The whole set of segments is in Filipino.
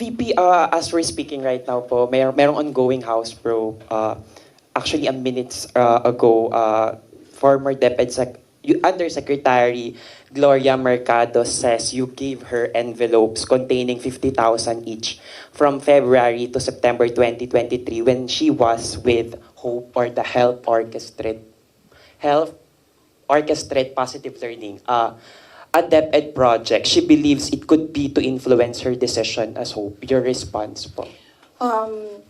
VP, uh, as we're speaking right now po, may merong ongoing House probe. Uh, actually, a minutes uh, ago, uh, former DepEd Sec- Undersecretary Gloria Mercado says you gave her envelopes containing 50,000 each from February to September 2023 when she was with Hope or the Health Orchestrate. Health Orchestrate Positive Learning. Uh, a DepEd project. She believes it could be to influence her decision as Hope. Your response po. Um,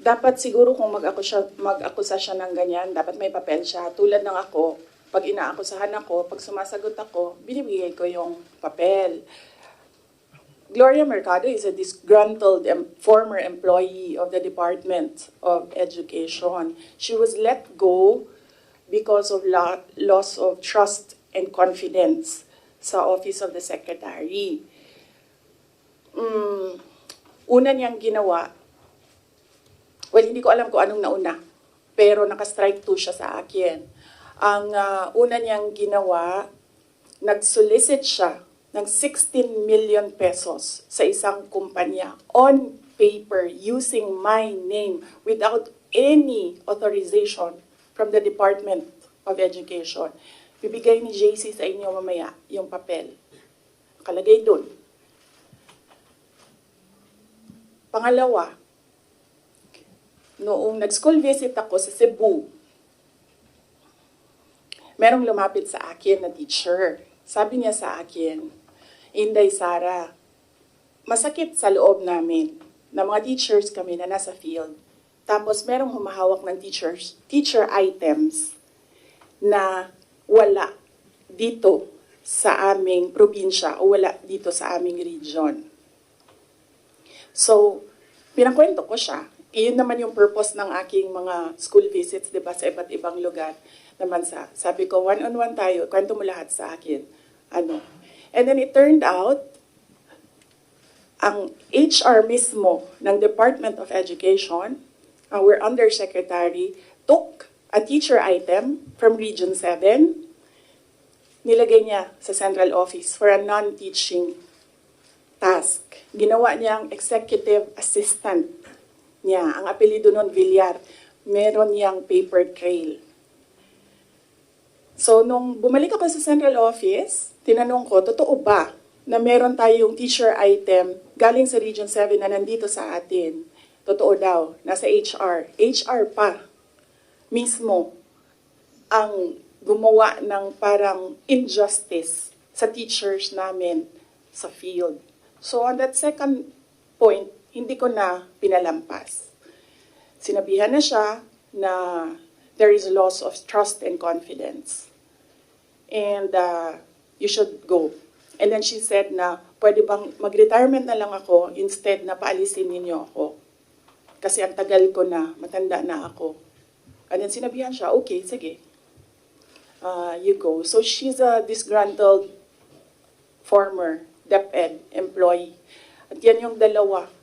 dapat siguro kung mag-akusa, mag-akusa siya ng ganyan, dapat may papel siya. Tulad ng ako, pag inaakusahan ako, pag sumasagot ako, binibigay ko yung papel. Gloria Mercado is a disgruntled em- former employee of the Department of Education. She was let go because of loss of trust and confidence sa Office of the Secretary. Mm, una niyang ginawa, well, hindi ko alam kung anong nauna, pero naka-strike two siya sa akin. Ang ah, una niyang ginawa, nag-solicit siya ng 16 million pesos sa isang kumpanya on paper using my name without any authorization from the Department of Education. Bibigay ni JC sa inyo mamaya yung papel. Nakalagay doon. Pangalawa, noong nag-school visit ako sa Cebu, merong lumapit sa akin na teacher. Sabi niya sa akin, Inday Sara, masakit sa loob namin na mga teachers kami na nasa field. Tapos merong humahawak ng teachers, teacher items na wala dito sa aming probinsya o wala dito sa aming region. So, pinakwento ko siya. Iyon naman yung purpose ng aking mga school visits, di ba, sa iba't ibang lugar naman sa, sabi ko, one-on-one tayo, kwento mo lahat sa akin. Ano. And then it turned out, ang HR mismo ng Department of Education, our undersecretary, took a teacher item from Region 7, nilagay niya sa central office for a non-teaching task. Ginawa niyang executive assistant niya. Ang apelido nun, Villar. Meron niyang paper trail. So, nung bumalik ako sa central office, tinanong ko, totoo ba na meron tayong teacher item galing sa Region 7 na nandito sa atin? Totoo daw, nasa HR. HR pa mismo ang gumawa ng parang injustice sa teachers namin sa field. So on that second point, hindi ko na pinalampas. Sinabihan na siya na there is loss of trust and confidence. And uh, you should go. And then she said na, pwede bang mag-retirement na lang ako instead na paalisin ninyo ako. Kasi ang tagal ko na, matanda na ako. And then sinabihan siya, okay, sige. Uh, you go. So she's a disgruntled former DepEd employee. At yan yung dalawa